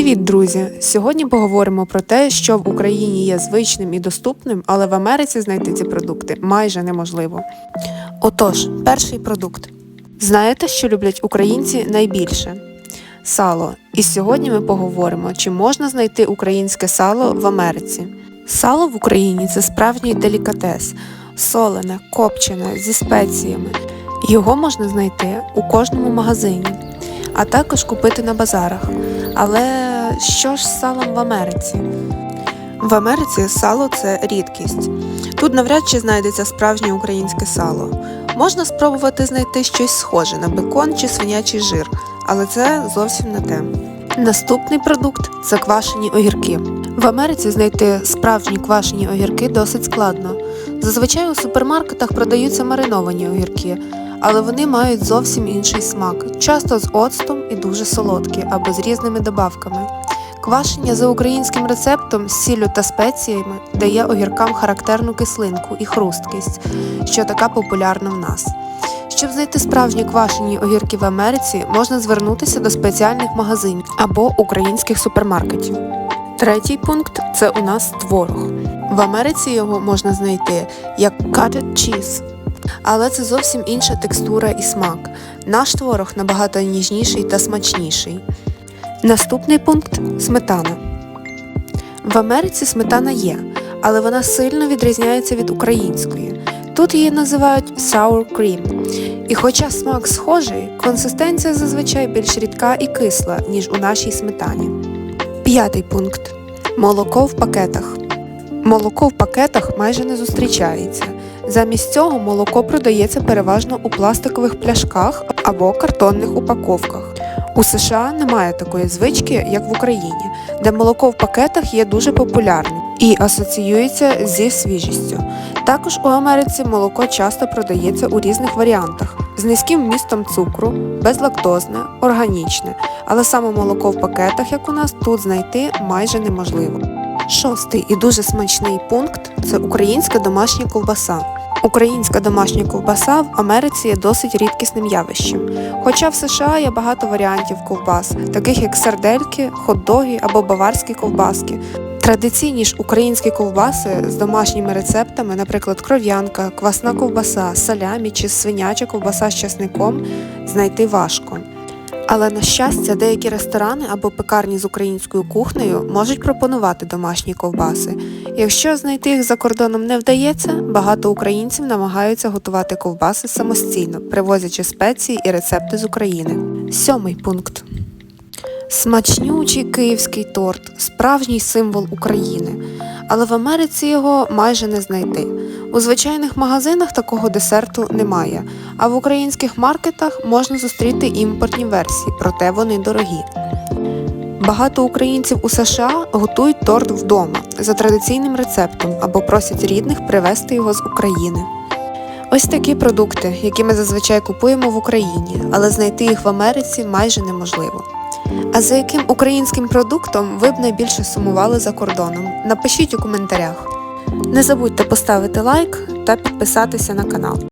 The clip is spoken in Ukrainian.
Привіт, друзі! Сьогодні поговоримо про те, що в Україні є звичним і доступним, але в Америці знайти ці продукти майже неможливо. Отож, перший продукт. Знаєте, що люблять українці найбільше? Сало. І сьогодні ми поговоримо, чи можна знайти українське сало в Америці. Сало в Україні це справжній делікатес, солене, копчене, зі спеціями. Його можна знайти у кожному магазині, а також купити на базарах. Але що ж з салом в Америці? В Америці сало це рідкість. Тут навряд чи знайдеться справжнє українське сало. Можна спробувати знайти щось схоже на бекон чи свинячий жир, але це зовсім не те. Наступний продукт це квашені огірки. В Америці знайти справжні квашені огірки досить складно. Зазвичай у супермаркетах продаються мариновані огірки, але вони мають зовсім інший смак, часто з оцтом і дуже солодкі або з різними добавками. Квашення за українським рецептом з сіллю та спеціями дає огіркам характерну кислинку і хрусткість, що така популярна в нас. Щоб знайти справжні квашені огірки в Америці, можна звернутися до спеціальних магазинів або українських супермаркетів. Третій пункт це у нас творог. В Америці його можна знайти як cottage cheese, але це зовсім інша текстура і смак. Наш творог набагато ніжніший та смачніший. Наступний пункт сметана. В Америці сметана є, але вона сильно відрізняється від української. Тут її називають sour cream. І хоча смак схожий, консистенція зазвичай більш рідка і кисла, ніж у нашій сметані. П'ятий пункт молоко в пакетах. Молоко в пакетах майже не зустрічається. Замість цього молоко продається переважно у пластикових пляшках або картонних упаковках. У США немає такої звички, як в Україні, де молоко в пакетах є дуже популярним і асоціюється зі свіжістю. Також у Америці молоко часто продається у різних варіантах з низьким вмістом цукру, безлактозне, органічне, але саме молоко в пакетах, як у нас, тут знайти майже неможливо. Шостий і дуже смачний пункт це українська домашня ковбаса. Українська домашня ковбаса в Америці є досить рідкісним явищем. Хоча в США є багато варіантів ковбас, таких як сардельки, хот-доги або баварські ковбаски. Традиційні ж українські ковбаси з домашніми рецептами, наприклад, кров'янка, квасна ковбаса, салямі чи свиняча ковбаса з часником, знайти важко. Але на щастя, деякі ресторани або пекарні з українською кухнею можуть пропонувати домашні ковбаси. Якщо знайти їх за кордоном не вдається, багато українців намагаються готувати ковбаси самостійно, привозячи спеції і рецепти з України. Сьомий пункт. Смачнючий київський торт справжній символ України, але в Америці його майже не знайти. У звичайних магазинах такого десерту немає, а в українських маркетах можна зустріти імпортні версії, проте вони дорогі. Багато українців у США готують торт вдома за традиційним рецептом або просять рідних привезти його з України. Ось такі продукти, які ми зазвичай купуємо в Україні, але знайти їх в Америці майже неможливо. А за яким українським продуктом ви б найбільше сумували за кордоном? Напишіть у коментарях. Не забудьте поставити лайк та підписатися на канал.